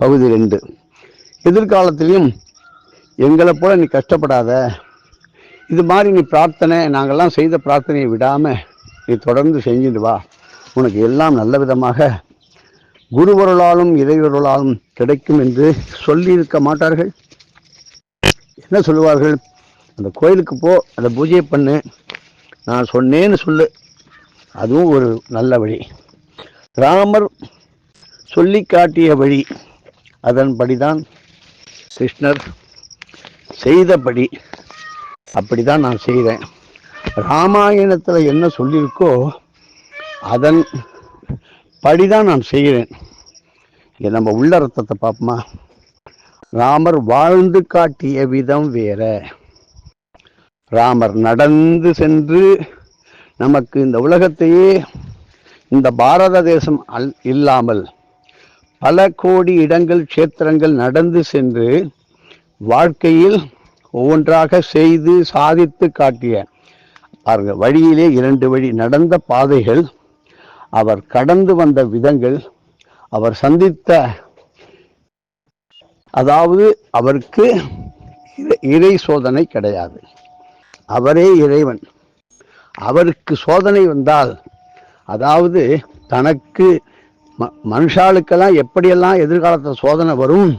பகுதி ரெண்டு. எதிர்காலத்திலையும் எங்களை போல நீ கஷ்டப்படாத. இது மாதிரி நீ பிரார்த்தனை நாங்கள்லாம் செய்த பிரார்த்தனையை விடாமல் நீ தொடர்ந்து செஞ்சுட்டு வா. உனக்கு எல்லாம் நல்ல விதமாக குருவருளாலும் இறைவருளாலும் கிடைக்கும் என்று சொல்லியிருக்க மாட்டார்கள். என்ன சொல்லுவார்கள்? அந்த கோயிலுக்கு போ அந்த பூஜையை பண்ணு. நான் சொன்னேன்னு சொல்லு. அதுவும் ஒரு நல்ல வழி. ராமர் சொல்லி காட்டிய வழி. அதன்படிதான் கிருஷ்ணர் செய்தபடி அப்படிதான் நான் செய்கிறேன் ராமாயணத்தில் என்ன சொல்லியிருக்கோ அதன் படிதான் நான் செய்கிறேன் இது நம்ம உள்ள ரத்தத்தை பார்ப்போமா? ராமர் வாழ்ந்து காட்டிய விதம் வேற. ராமர் நடந்து சென்று நமக்கு இந்த உலகத்தையே இந்த பாரத தேசம் அல் இல்லாமல் பல கோடி இடங்கள் க்ஷேத்திரங்கள் நடந்து சென்று வாழ்க்கையில் ஒவ்வொன்றாக செய்து சாதித்து காட்டிய பாருங்க வழியிலே இரண்டு வழி நடந்த பாதைகள் அவர் கடந்து வந்த விதங்கள் அவர் சந்தித்த அதாவது அவருக்கு இறை- இறை சோதனை கிடையாது. அவரே இறைவன். அவருக்கு சோதனை வந்தால் அதாவது தனக்கு ம- மனுஷாளுக்கெல்லாம் எப்படியெல்லாம் எதிர்காலத்தில் சோதனை வரும்?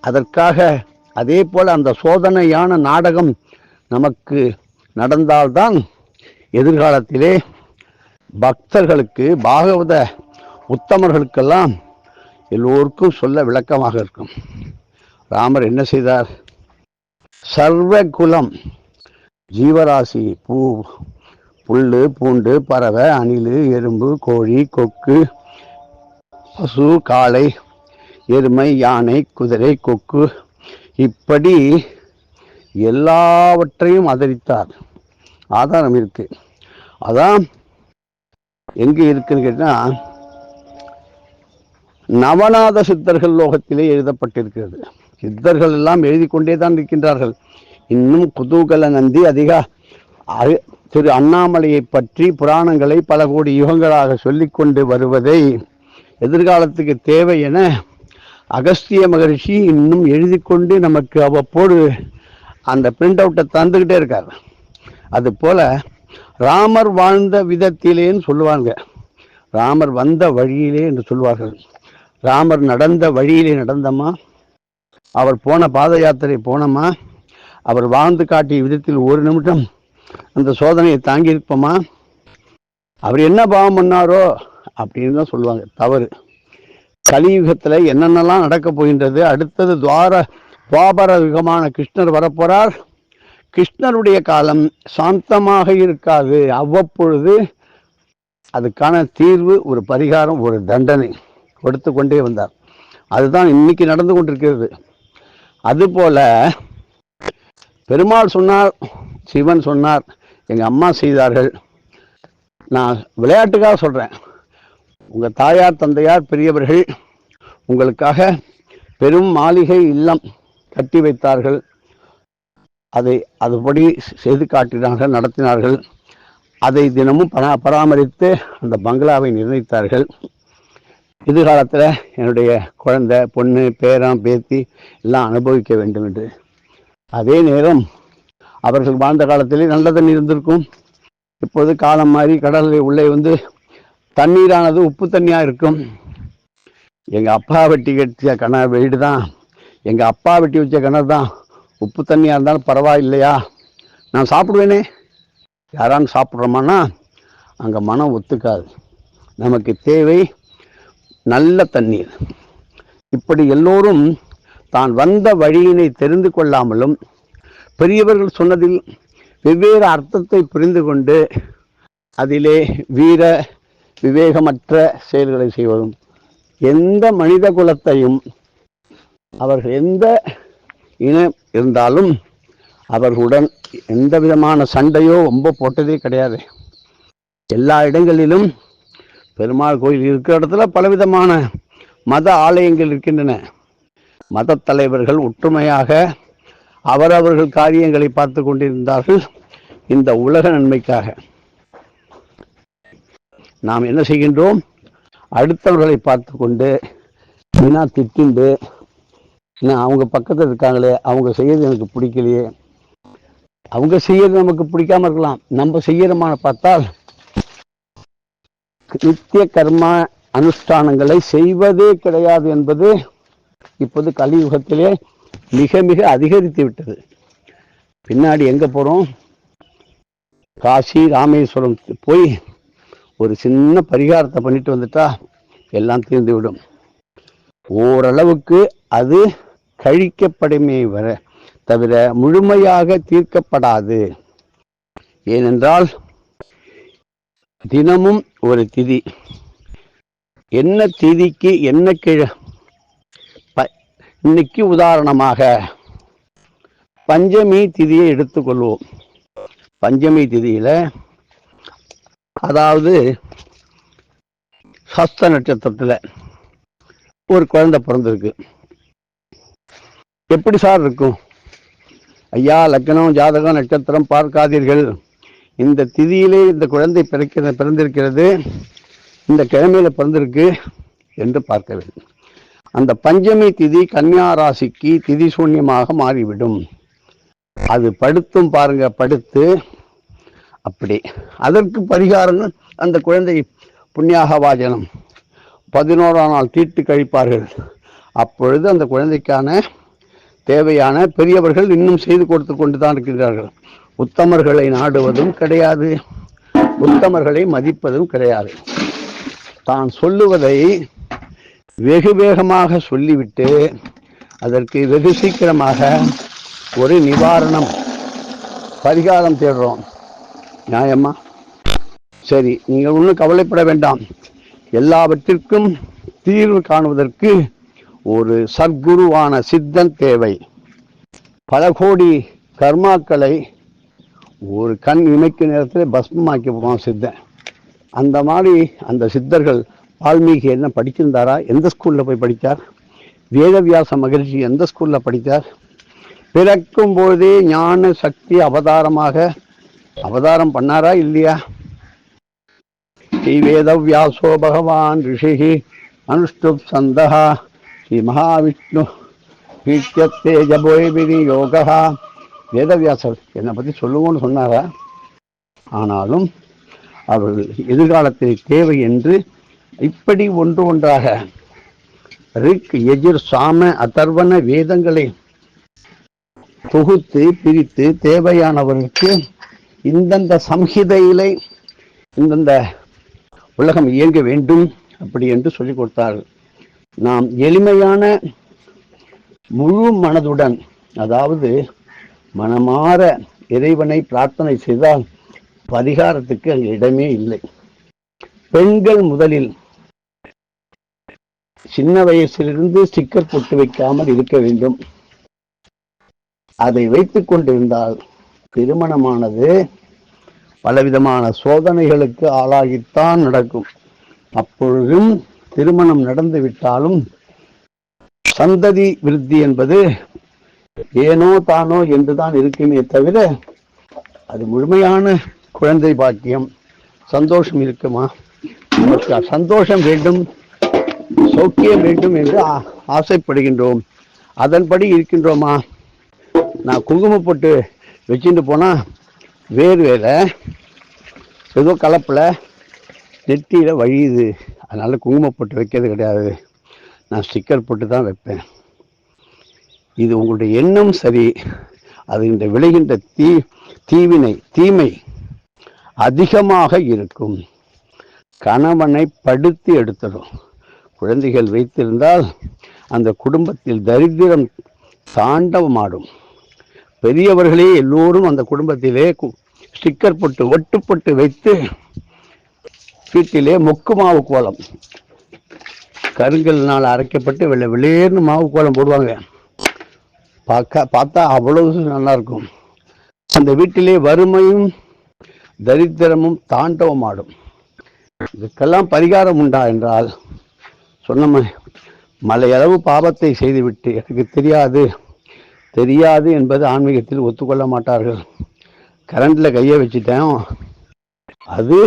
அதற்காக அதே போல் அந்த சோதனையான நாடகம் நமக்கு நடந்தால்தான் எதிர்காலத்திலே பக்தர்களுக்கு பாகவத உத்தமர்களுக்கெல்லாம் எல்லோருக்கும் சொல்ல விளக்கமாக இருக்கும். ராமர் என்ன செய்தார்? சர்வ குலம் ஜீவராசி பூ புல் பூண்டு பறவை அணில் எறும்பு கோழி கொக்கு பசு காளை எருமை யானை குதிரை கொக்கு இப்படி எல்லாவற்றையும் ஆதரித்தார். ஆதாரம் இருக்கு. அதான் எங்க இருக்குன்னு கேட்டால் நவநாத சித்தர்கள் லோகத்திலே எழுதப்பட்டிருக்கிறது. சித்தர்கள் எல்லாம் எழுதி கொண்டே தான் இருக்கின்றார்கள். இன்னும் குதூகல நந்தி அதிக அ- திரு அண்ணாமலையை பற்றி புராணங்களை பல கோடி யுகங்களாக சொல்லிக்கொண்டு வருவதை எதிர்காலத்துக்கு தேவை என அகஸ்திய மகரிஷி இன்னும் எழுதி கொண்டு நமக்கு அவ்வப்போது அந்த பிரிண்ட் அவுட்டை தந்துக்கிட்டே இருக்கார். அது போல் ராமர் வாழ்ந்த விதத்திலேன்னு சொல்லுவாங்க. ராமர் வந்த வழியிலே என்று சொல்வார்கள். ராமர் நடந்த வழியிலே நடந்தமா அவர் போன பாத யாத்திரை போனோமா அவர் வாழ்ந்து காட்டிய விதத்தில் ஒரு நிமிடம் அந்த சோதனையை தாங்கியிருப்போமா? அவர் என்ன பாவம் பண்ணாரோ? அப்படின்னு தான் சொல்லுவாங்க. தவறு. கலியுகத்தில் என்னென்னலாம் நடக்க போகின்றது? அடுத்தது துவார துவாபர யுகமான கிருஷ்ணர் வரப்போறார். கிருஷ்ணருடைய காலம் சாந்தமாக இருக்காது. அவ்வப்பொழுது அதுக்கான தீர்வு ஒரு பரிகாரம் ஒரு தண்டனை கொடுத்து கொண்டே வந்தார். அதுதான் இன்னைக்கு நடந்து கொண்டிருக்கிறது. அதுபோல பெருமாள் சொன்னார் சிவன் சொன்னார் எங்கள் அம்மா செய்தார்கள். நான் விளையாட்டுக்காக சொல்கிறேன் உங்கள் தாயார் தந்தையார் பெரியவர்கள் உங்களுக்காக பெரும் மாளிகை இல்லம் கட்டி வைத்தார்கள். அதை அதுபடி செய்து காட்டினார்கள் நடத்தினார்கள். அதை தினமும் பரா பராமரித்து அந்த பங்களாவை நிர்ணயித்தார்கள். எதிர்காலத்தில் என்னுடைய குழந்தை பொண்ணு பேரன் பேத்தி எல்லாம் அனுபவிக்க வேண்டும் என்று. அதே நேரம் அவர்கள் வாழ்ந்த காலத்திலே நல்ல தண்ணி இருந்திருக்கும். இப்போது காலம் மாறி கடலில் உள்ளே வந்து தண்ணீரானது உப்பு தண்ணியாக இருக்கும். எங்கள் அப்பா வெட்டி கட்டிய கண வீடு தான். எங்கள் அப்பா வெட்டி வச்ச கிணறு தான். உப்பு தண்ணியாக இருந்தாலும் பரவாயில்லையா? நான் சாப்பிடுவேனே. யாரான்னு சாப்பிட்றோமான்னா அங்கே மனம் ஒத்துக்காது. நமக்கு தேவை நல்ல தண்ணீர். இப்படி எல்லோரும் தான் வந்த வழியினை தெரிந்து கொள்ளாமலும் பெரியவர்கள் சொன்னதில் வெவ்வேறு அர்த்தத்தை புரிந்து கொண்டு அதிலே வீர விவேகமற்ற செயல்களை செய்வதும் எந்த மனித குலத்தையும் அவர்கள் எந்த இனம் இருந்தாலும் அவர்களுடன் எந்த விதமான சண்டையோ ரொம்ப போட்டதே கிடையாது. எல்லா இடங்களிலும் பெருமாள் கோயில் இருக்கிற இடத்துல பலவிதமான மத ஆலயங்கள் இருக்கின்றன. மத தலைவர்கள் ஒற்றுமையாக அவரவர்கள் காரியங்களை பார்த்து கொண்டிருந்தார்கள் இந்த உலக நன்மைக்காக. நாம் என்ன செய்கின்றோம்? அடுத்தவர்களை பார்த்து கொண்டு வீணா திட்டிண்டு என்ன அவங்க பக்கத்தில் இருக்காங்களே அவங்க செய்யறது எனக்கு பிடிக்கலையே. அவங்க செய்யறது நமக்கு பிடிக்காம இருக்கலாம். நம்ம செய்யறமான பார்த்தால் நித்திய கர்ம அனுஷ்டானங்களை செய்வதே கிடையாது என்பது இப்போது கலியுகத்திலே மிக மிக அதிகரித்து விட்டது. பின்னாடி எங்க போறோம்? காசி ராமேஸ்வரம் போய் ஒரு சின்ன பரிகாரத்தை பண்ணிட்டு வந்துட்டா எல்லாம் தீர்ந்து விடும் ஓரளவுக்கு அது கழிக்கப்படுமே வர தவிர முழுமையாக தீர்க்கப்படாது. ஏனென்றால் தினமும் ஒரு திதி. என்ன திதிக்கு என்ன கிழ? ப- இன்னைக்கு உதாரணமாக பஞ்சமி திதியை எடுத்துக்கொள்வோம். பஞ்சமி திதியில அதாவது சஸ்த நட்சத்திரத்துல ஒரு குழந்தை பிறந்திருக்கு. எப்படி சார் இருக்கும்? ஐயா லக்னம் ஜாதகம் நட்சத்திரம் பார்க்காதீர்கள். இந்த திதியிலே இந்த குழந்தை பிறக்கிற பிறந்திருக்கிறது. இந்த கிழமையில பிறந்திருக்கு என்று பார்க்க வேண்டும் அந்த பஞ்சமி திதி கன்னியா ராசிக்கு திதி சூன்யமாக மாறிவிடும். அது படுத்தும் பாருங்க படுத்து அப்படி. அதற்கு பரிகாரங்கள் அந்த குழந்தை புண்ணியாக வாஜனம் பதினோராம் நாள் தீட்டு கழிப்பார்கள். அப்பொழுது அந்த குழந்தைக்கான தேவையான பெரியவர்கள் இன்னும் செய்து கொடுத்து கொண்டு தான் இருக்கின்றார்கள் உத்தமர்களை நாடுவதும் கிடையாது. உத்தமர்களை மதிப்பதும் கிடையாது. தான் சொல்லுவதை வெகு வேகமாக சொல்லிவிட்டு அதற்கு வெகு சீக்கிரமாக ஒரு நிவாரணம் பரிகாரம் தேடுறோம். நியாயமா? சரி நீங்கள் ஒன்றும் கவலைப்பட வேண்டாம். எல்லாவற்றிற்கும் தீர்வு காணுவதற்கு ஒரு சத்குருவான சித்தன் தேவை. பல கோடி கர்மாக்களை ஒரு கண் இமைக்கும் நேரத்தில் பஸ்மமாக்கி போவான் சித்தன். அந்த மாதிரி அந்த சித்தர்கள் வால்மீகி என்ன படிச்சிருந்தாரா எந்த ஸ்கூலில் போய் படித்தார்? வேதவியாச மகிழ்ச்சி எந்த ஸ்கூலில் படித்தார்? பிறக்கும் பொழுதே ஞான சக்தி அவதாரமாக அவதாரம் பண்ணாரா இல்லையா? ஸ்ரீ வேதவியாசோ பகவான் ரிஷி அனுஷ்டுப் சந்தகா ஸ்ரீ மகாவிஷ்ணு பீட்யத்தே ஜபோய்பினி யோகா வேதவியாசர் என்னை பற்றி சொல்லுவோன்னு சொன்னாரா? ஆனாலும் அவர்கள் எதிர்காலத்தில் தேவை என்று இப்படி ஒன்று ஒன்றாக ரிக் எஜிர் சாம அதர்வன வேதங்களை தொகுத்து பிரித்து தேவையானவர்களுக்கு இந்தந்த சம்ஹிதையிலே இந்தந்த உலகம் இயங்க வேண்டும் அப்படி என்று சொல்லிக் கொடுத்தார்கள் நாம் எளிமையான முழு மனதுடன் அதாவது மனமாற இறைவனை பிரார்த்தனை செய்தால் பரிகாரத்துக்கு அங்கு இடமே இல்லை. பெண்கள் முதலில் சின்ன வயசிலிருந்து ஸ்டிக்கர் போட்டு வைக்காமல் இருக்க வேண்டும். அதை வைத்துக் கொண்டிருந்தால் திருமணமானது பலவிதமான சோதனைகளுக்கு ஆளாகித்தான் நடக்கும். அப்பொழுதும் திருமணம் நடந்து விட்டாலும் சந்ததி விருத்தி என்பது ஏனோ தானோ என்றுதான் இருக்குமே தவிர அது முழுமையான குழந்தை பாக்கியம் சந்தோஷம் இருக்குமா? நமக்கு சந்தோஷம் வேண்டும் சௌக்கியம் வேண்டும் என்று ஆசைப்படுகின்றோம். அதன்படி இருக்கின்றோமா? நான் குங்குமப்பட்டு வச்சுட்டு போனால் வேறு வேற ஏதோ கலப்பில் நெத்தியில் வழியுது. அதனால் குங்குமம் போட்டு வைக்கிறது கிடையாது. நான் ஸ்டிக்கர் போட்டு தான் வைப்பேன். இது உங்களுடைய எண்ணம் சரி. அது இந்த விளைகின்ற தீ தீவினை தீமை அதிகமாக இருக்கும். கணவனை படுத்தி எடுத்துடும். குழந்தைகள் வைத்திருந்தால் அந்த குடும்பத்தில் தரித்திரம் தாண்டவமாடும். பெரியவர்களே எல்லோரும் அந்த குடும்பத்திலே ஸ்டிக்கர் போட்டு ஒட்டுப்பட்டு வைத்து வீட்டிலே மொக்கு மாவு கோலம். கருங்கல்னால் அரைக்கப்பட்டு வெள்ளை வெளியேர்னு மாவு கோலம் போடுவாங்க. பார்க்க பார்த்தா அவ்வளவு நல்லாயிருக்கும். அந்த வீட்டிலே வறுமையும் தரித்திரமும் தாண்டவம் ஆடும் இதுக்கெல்லாம் பரிகாரம் உண்டா என்றால் சொன்ன மலையளவு பாவத்தை செய்துவிட்டு எனக்கு தெரியாது. தெரியாது என்பது ஆன்மீகத்தில் ஒத்துக்கொள்ள மாட்டார்கள். கரண்ட்ல கையை வச்சுட்டேன். அது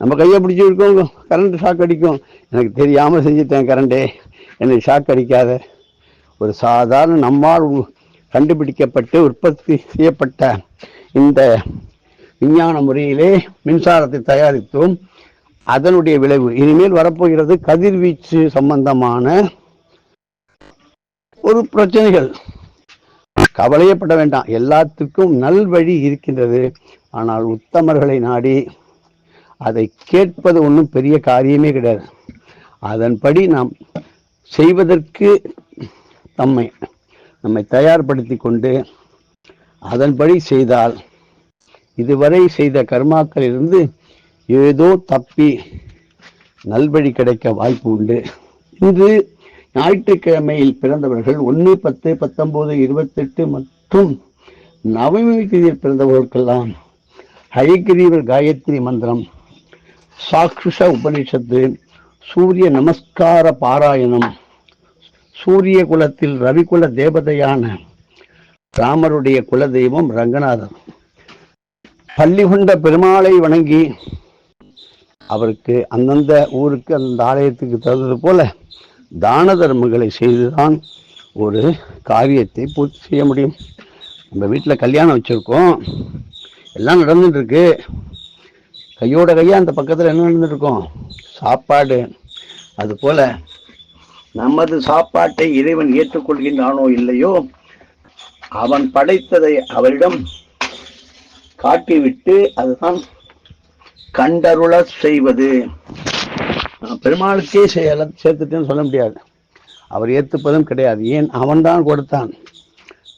நம்ம கையை பிடிச்சி இருக்கோம் கரண்ட் ஷாக் அடிக்கும். எனக்கு தெரியாமல் செஞ்சுட்டேன் கரண்டே. என்னை ஷாக் அடிக்காத. ஒரு சாதாரண நம்மால் கண்டுபிடிக்கப்பட்டு உற்பத்தி செய்யப்பட்ட இந்த விஞ்ஞான முறையிலே மின்சாரத்தை தயாரித்தோம். அதனுடைய விளைவு இனிமேல் வரப்போகிறது கதிர்வீச்சு சம்பந்தமான ஒரு பிரச்சனைகள். கவலையப்பட வேண்டாம். எல்லாத்துக்கும் நல்வழி இருக்கின்றது. ஆனால் உத்தமர்களை நாடி அதை கேட்பது ஒன்றும் பெரிய காரியமே கிடையாது. அதன்படி நாம் செய்வதற்கு நம்மை நம்மை தயார்படுத்தி கொண்டு அதன்படி செய்தால் இதுவரை செய்த கர்மாக்களிலிருந்து ஏதோ தப்பி நல்வழி கிடைக்க வாய்ப்பு உண்டு. இன்று ஞாயிற்றுக்கிழமையில் பிறந்தவர்கள் ஒன்று பத்து பத்தொன்பது இருபத்தெட்டு மற்றும் நவமி தேதியில் பிறந்தவர்களுக்கெல்லாம் ஹரிகிரீவர் காயத்ரி மந்திரம் சாக்ஷுஷ உபனிஷத்து சூரிய நமஸ்கார பாராயணம் சூரிய குலத்தில் ரவிக்குல தேவதையான ராமருடைய குலதெய்வம் ரங்கநாதர். பள்ளி கொண்ட பெருமாளை வணங்கி அவருக்கு அந்தந்த ஊருக்கு அந்த ஆலயத்துக்கு தகுந்தது போல தான தர்மங்களை செய்துதான் ஒரு காரியத்தை பூர்த்தி செய்ய முடியும். நம்ம வீட்டில் கல்யாணம் வச்சுருக்கோம். எல்லாம் நடந்துட்டு இருக்கு கையோட கையாக அந்த பக்கத்தில் என்ன நடந்துருக்கோம் சாப்பாடு. அதுபோல் நமது சாப்பாட்டை இறைவன் ஏற்றுக்கொள்கின்றானோ இல்லையோ அவன் படைத்ததை அவரிடம் காட்டிவிட்டு அதுதான் கண்டருள செய்வது. பெருமாளுக்கே சேர்த்துட்டேன்னு சொல்ல முடியாது. அவர் ஏற்றுப்பதும் கிடையாது. ஏன்? அவன்தான் கொடுத்தான்.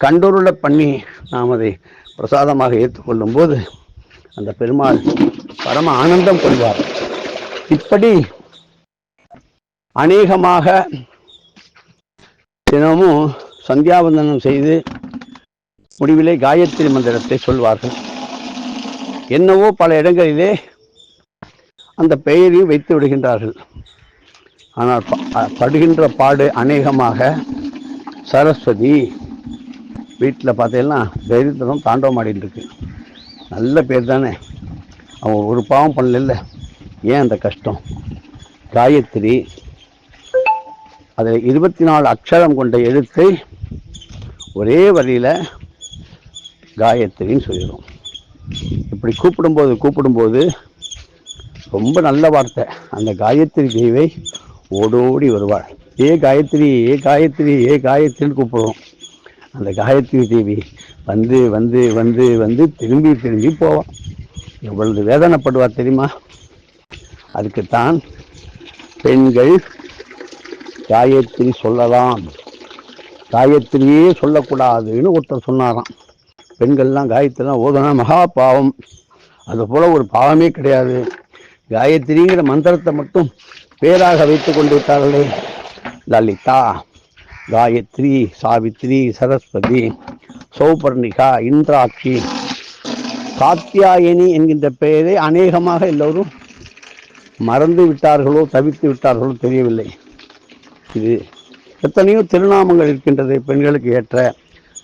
கண்டருள பண்ணி நாம் அதை பிரசாதமாக ஏற்றுக்கொள்ளும் போது அந்த பெருமாள் பரம ஆனந்தம் கொள்வார். இப்படி அநேகமாக தினமும் சந்தியாவந்தனம் செய்து முடிவிலே காயத்ரி மந்திரத்தை சொல்வார்கள். என்னவோ பல இடங்களிலே அந்த பெயரையும் வைத்து விடுகின்றார்கள். ஆனால் படுகின்ற பாடு அநேகமாக சரஸ்வதி வீட்டில் பார்த்தீங்கன்னா தரித்திரம் தாண்டவம் ஆடிட்டு இருக்கு. நல்ல பேர் தானே. அவன் ஒரு பாவம் பண்ணல ஏன் அந்த கஷ்டம்? காயத்ரி அதில் இருபத்தி நாலு அக்ஷரம் கொண்ட எழுத்தை ஒரே வரியில் காயத்ரின்னு சொல்லிடும். இப்படி கூப்பிடும்போது கூப்பிடும்போது ரொம்ப நல்ல வார்த்தை. அந்த காயத்ரி தேவை ஓடோடி வருவாள். ஏ காயத்ரி ஏ காயத்ரி ஏ காயத்ரின்னு கூப்பிடுவோம் அந்த காயத்ரி தேவி வந்து வந்து வந்து வந்து திரும்பி திரும்பி போவான் எவ்வளவு வேதனைப்படுவார் தெரியுமா? அதுக்குத்தான் பெண்கள் காயத்ரி சொல்லலாம். காயத்ரியே சொல்லக்கூடாதுன்னு ஒருத்தர் சொன்னாராம். பெண்கள்லாம் காயத்ரிலாம் ஓதுனா மகா பாவம் அது போல் ஒரு பாவமே கிடையாது. காயத்ரிங்கிற மந்திரத்தை மட்டும் பேராக வைத்து கொண்டு விட்டார்களே லலிதா காயத்ரி சாவித்ரி சரஸ்வதி சௌபர்ணிகா இந்திராட்சி காத்தியாயனி என்கின்ற பெயரை அநேகமாக எல்லோரும் மறந்து விட்டார்களோ தவித்து விட்டார்களோ தெரியவில்லை. இது எத்தனையோ திருநாமங்கள் இருக்கின்றது பெண்களுக்கு ஏற்ற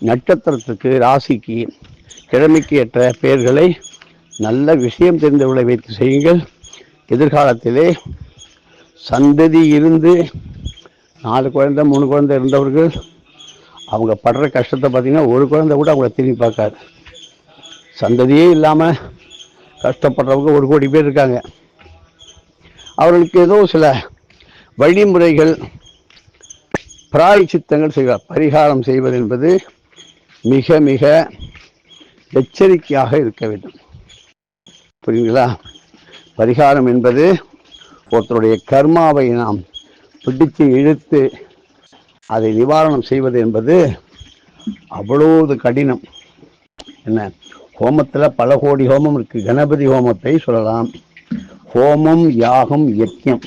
நட்சத்திரத்துக்கு ராசிக்கு கிழமைக்கு ஏற்ற பெயர்களை நல்ல விஷயம் தெரிந்தவர்களை வைத்து செய்யுங்கள். எதிர்காலத்திலே சந்ததி இருந்து நாலு குழந்தை மூணு குழந்தை இருந்தவர்கள் அவங்க படுற கஷ்டத்தை பார்த்தீங்கன்னா ஒரு குழந்தை கூட அவங்கள திரும்பி பார்க்காது. சந்ததியே இல்லாமல் கஷ்டப்படுறவங்க ஒரு கோடி பேர் இருக்காங்க. அவர்களுக்கு ஏதோ சில வழிமுறைகள் பிராயச்சித்தங்கள் செய்வார் பரிகாரம் செய்வது என்பது மிக மிக எச்சரிக்கையாக இருக்க வேண்டும். புரியுங்களா பரிகாரம் என்பது ஒருத்தருடைய கர்மாவை நாம் பிடித்து இழுத்து அதை நிவாரணம் செய்வது என்பது அவ்வளவு கடினம். என்ன? ஹோமத்தில் பல கோடி ஹோமம் இருக்குது கணபதி ஹோமத்தை சொல்லலாம். ஹோமம் யாகம் யக்கியம்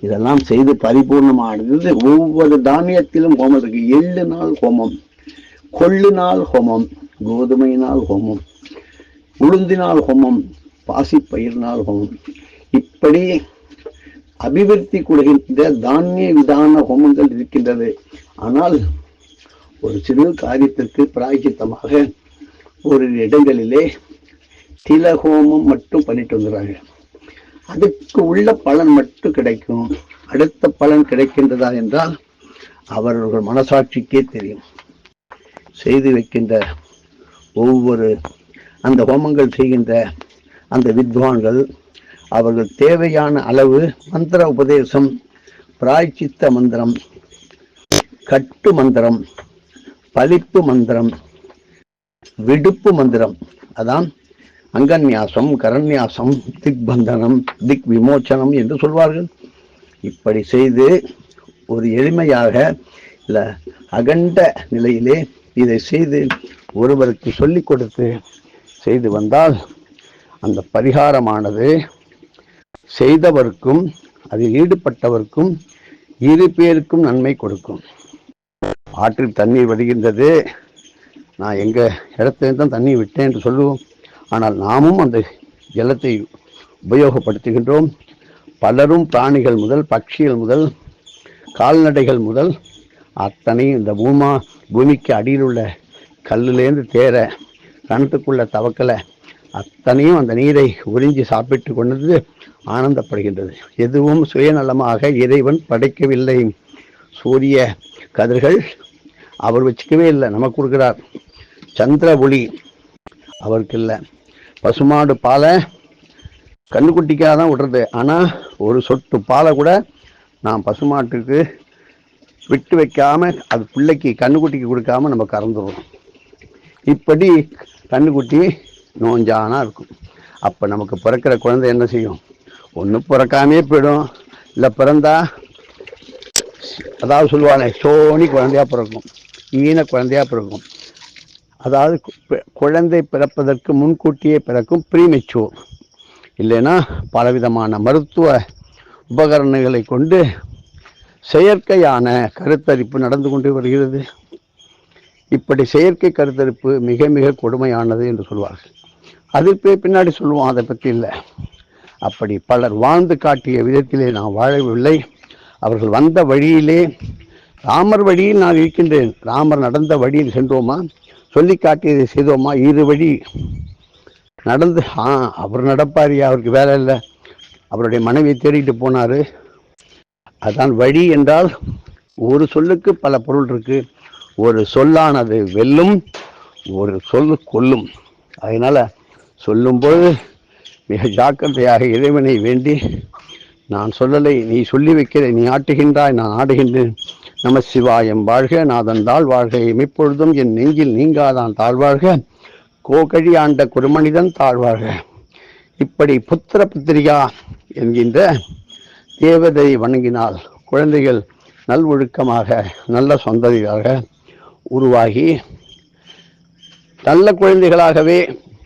இதெல்லாம் செய்து பரிபூர்ணமானது. ஒவ்வொரு தானியத்திலும் ஹோமம் இருக்கு. எள்ளு நாள் ஹோமம் கொள்ளு நாள் ஹோமம் கோதுமை நாள் ஹோமம் உளுந்தினால் ஹோமம் பாசிப்பயிர்னால் ஹோமம் இப்படி அபிவிருத்தி கொடுக்கின்ற தானிய விதான ஹோமங்கள் இருக்கின்றது. ஆனால் ஒரு சிறு காரியத்திற்கு பிராய்ச்சித்தமாக ஒரு இடங்களிலே தில ஹோமம் மட்டும் பண்ணிட்டு வந்துடுறாங்க. அதுக்கு உள்ள பலன் மட்டும் கிடைக்கும். அடுத்த பலன் கிடைக்கின்றதா என்றால் அவர்கள் மனசாட்சிக்கே தெரியும். செய்து வைக்கின்ற ஒவ்வொரு அந்த ஹோமங்கள் செய்கின்ற அந்த வித்வான்கள் அவர்கள் தேவையான அளவு மந்திர உபதேசம் பிராய்ச்சித்த மந்திரம் கட்டு மந்திரம் பலிப்பு மந்திரம் விடுப்பு மந்திரம். அதான் அங்கன்யாசம் கரண்யாசம் திக்பந்தனம் திக் விமோச்சனம் என்று சொல்வார்கள். இப்படி செய்து ஒரு எளிமையாக இல்லை அகண்ட நிலையிலே இதை செய்து ஒருவருக்கு சொல்லிக் கொடுத்து செய்து வந்தால் அந்த பரிகாரமானது செய்தவருக்கும் அதில் ஈடுபட்டவருக்கும் இரு பேருக்கும் நன்மை கொடுக்கும். ஆற்றில் தண்ணீர் வருகின்றது நான் எங்கள் இடத்துல தான் தண்ணி விட்டேன் என்று சொல்லுவோம். ஆனால் நாமும் அந்த ஜலத்தை உபயோகப்படுத்துகின்றோம். பலரும் பிராணிகள் முதல் பட்சிகள் முதல் கால்நடைகள் முதல் அத்தனையும் இந்த பூமா பூமிக்கு அடியில் உள்ள கல்லுலேருந்து தேர கணத்துக்குள்ள தவக்கலை அத்தனையும் அந்த நீரை உறிஞ்சி சாப்பிட்டு கொண்டது ஆனந்தப்படுகின்றது. எதுவும் சுயநலமாக இறைவன் படைக்கவில்லை. சூரிய கதிர்கள் அவர் வச்சுக்கவே இல்லை நமக்கு கொடுக்குறார். சந்திர ஒளி அவருக்கு இல்லை. பசுமாடு பாலை கண்ணுக்குட்டிக்காக தான் விடுறது. ஆனால் ஒரு சொட்டு பாலை கூட நான் பசுமாட்டுக்கு விட்டு வைக்காமல் அது பிள்ளைக்கு கண்ணுக்குட்டிக்கு கொடுக்காம நம்ம கறந்துடுறோம். இப்படி கண்ணுக்குட்டி நோஞ்சானா இருக்கும். அப்போ நமக்கு பிறக்கிற குழந்தை என்ன செய்யும்? ஒன்று பிறக்காமே போயிடும். இல்லை பிறந்தா அதாவது சொல்லுவானே சோனி குழந்தையா பிறக்கும். ஈன குழந்தையா பிறக்கும். அதாவது கு- குழந்தை பிறப்பதற்கு முன்கூட்டியே பிறக்கும் ப்ரீமெச்சூர் இல்லைன்னா பலவிதமான மருத்துவ உபகரணங்களை கொண்டு செயற்கையான கருத்தரிப்பு நடந்து கொண்டு வருகிறது. இப்படி செயற்கை கருத்தரிப்பு மிக மிக கொடுமையானது என்று சொல்வார்கள். அதுக்கு பின்னாடி சொல்லுவோம் அதை பற்றி இல்லை. அப்படி பலர் வாழ்ந்து காட்டிய விதத்திலே நான் வாழவில்லை. அவர்கள் வந்த வழியிலே ராமர் வழியில் நான் இருக்கின்றேன். ராமர் நடந்த வழியில் சென்றோமா? சொல்லி காட்டியதை செய்தோமா? இரு வழி. நடந்து ஆ அவர் நடப்பாரியா அவருக்கு வேலை இல்லை. அவருடைய மனைவியை தேடிட்டு போனார். அதான் வழி என்றால் ஒரு சொல்லுக்கு பல பொருள் இருக்கு. ஒரு சொல்லானது வெல்லும் ஒரு சொல் கொல்லும். அதனால் சொல்லும்போது மிக ஜாக்கிரதையாக இறைவனை வேண்டி நான் சொல்லலை நீ சொல்லி வைக்கிற நீ ஆட்டுகின்றாய் நான் ஆடுகின்றேன். நம சிவாயம் வாழ்க நாதன் தாழ் வாழ்க. இமைப்பொழுதும் என் நெஞ்சில் நீங்காதான் தாழ்வாழ்க கோகழி ஆண்ட குருமனிதன் தாழ்வாழ்க இப்படி புத்திர புத்திரிகா என்கின்ற தேவதை வணங்கினால் குழந்தைகள் நல்ஒழுக்கமாக நல்ல சொந்ததியாக உருவாகி நல்ல குழந்தைகளாகவே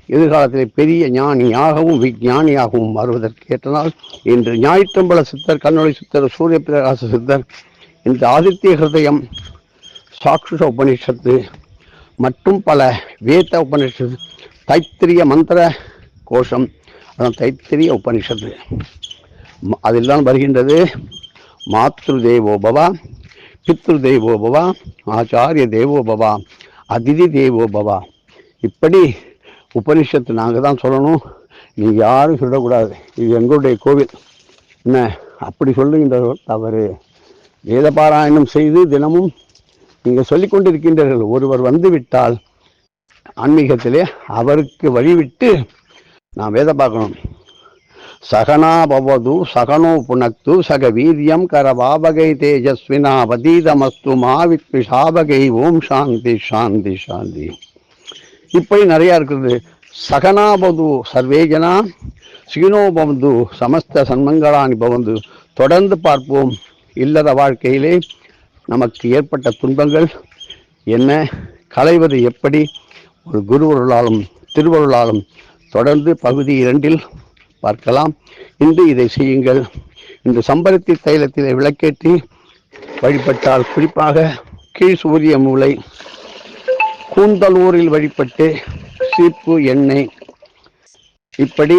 எதிர்காலத்தில் பெரிய ஞானியாகவும் விஞ்ஞானியாகவும் மாறுவதற்கு ஏற்றனால் இன்று ஞாயிற்றம்பல சித்தர் கண்ணொளி சித்தர் சூரிய பிரகாச சித்தர் இந்த ஆதித்ய ஹிருதயம் சாக்ஷுஷ உபனிஷத்து மற்றும் பல வேத உபனிஷத்து தைத்திரிய மந்திர கோஷம் அதான் தைத்திரிய உபனிஷத்து. ம- அதில்தான் வருகின்றது. மாத்ரு தேவோபவா பித்ரு தேவோபவா ஆச்சாரிய தேவோபவா அதிதி தேவோபவா இப்படி உபனிஷத்து நாங்கள் தான் சொல்லணும். நீங்கள் யாரும் சொல்லக்கூடாது. இது எங்களுடைய கோவில். என்ன? அப்படி சொல்லுகின்றவர் தவறு. வேதபாராயணம் செய்து தினமும் நீங்கள் சொல்லி கொண்டிருக்கின்றீர்கள். ஒருவர் வந்து விட்டால் ஆன்மீகத்திலே அவருக்கு வழிவிட்டு நான் வேத பார்க்கணும். சகனா பவது சகனோ புனக்து சக வீரியம் கரவாபகை தேஜஸ்வினா வதீதமஸ்து மாவித்விஷாபகை ஓம் சாந்தி சாந்தி சாந்தி. இப்படி நிறையா இருக்குது. சகனாபது சர்வே ஜனா சமஸ்த சன்மங்களானி பவந்து. தொடர்ந்து பார்ப்போம். இல்லத வாழ்க்கையிலே நமக்கு ஏற்பட்ட துன்பங்கள் என்ன? களைவது எப்படி? ஒரு குருவருளாலும் திருவருளாலும் தொடர்ந்து பகுதி இரண்டில் பார்க்கலாம். இன்று இதை செய்யுங்கள். இந்த சம்பருத்தி தைலத்தில் விளக்கேற்றி வழிபட்டால் குறிப்பாக கீழ் சூரிய மூளை கூந்தலூரில் வழிபட்டு சீப்பு எண்ணெய் இப்படி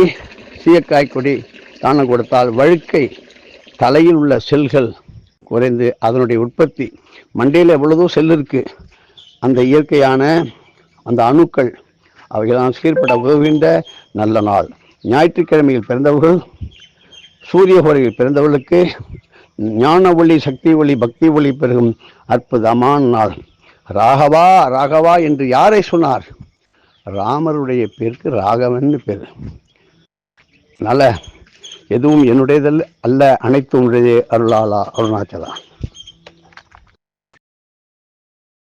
சீயக்காய் கொடி தானம் கொடுத்தால் வழுக்கை தலையில் உள்ள செல்கள் குறைந்து அதனுடைய உற்பத்தி. மண்டையில் எவ்வளவோ செல் இருக்கு. அந்த இயற்கையான அந்த அணுக்கள் அவைகளால் சீர்பட உதவுகின்ற நல்ல நாள். ஞாயிற்றுக்கிழமையில் பிறந்தவர்கள் சூரிய ஹோரையில் பிறந்தவர்களுக்கு ஞான ஒளி சக்தி ஒளி பக்தி ஒளி பெருகும் அற்புதமான நாள். ராகவா ராகவா என்று யாரை சொன்னார்? ராமருடைய பேருக்கு ராகவன் பேர். அதனால் எதுவும் என்னுடையதல்ல அல்ல அனைத்தும் உடைய அருளாளா அருணாச்சலா.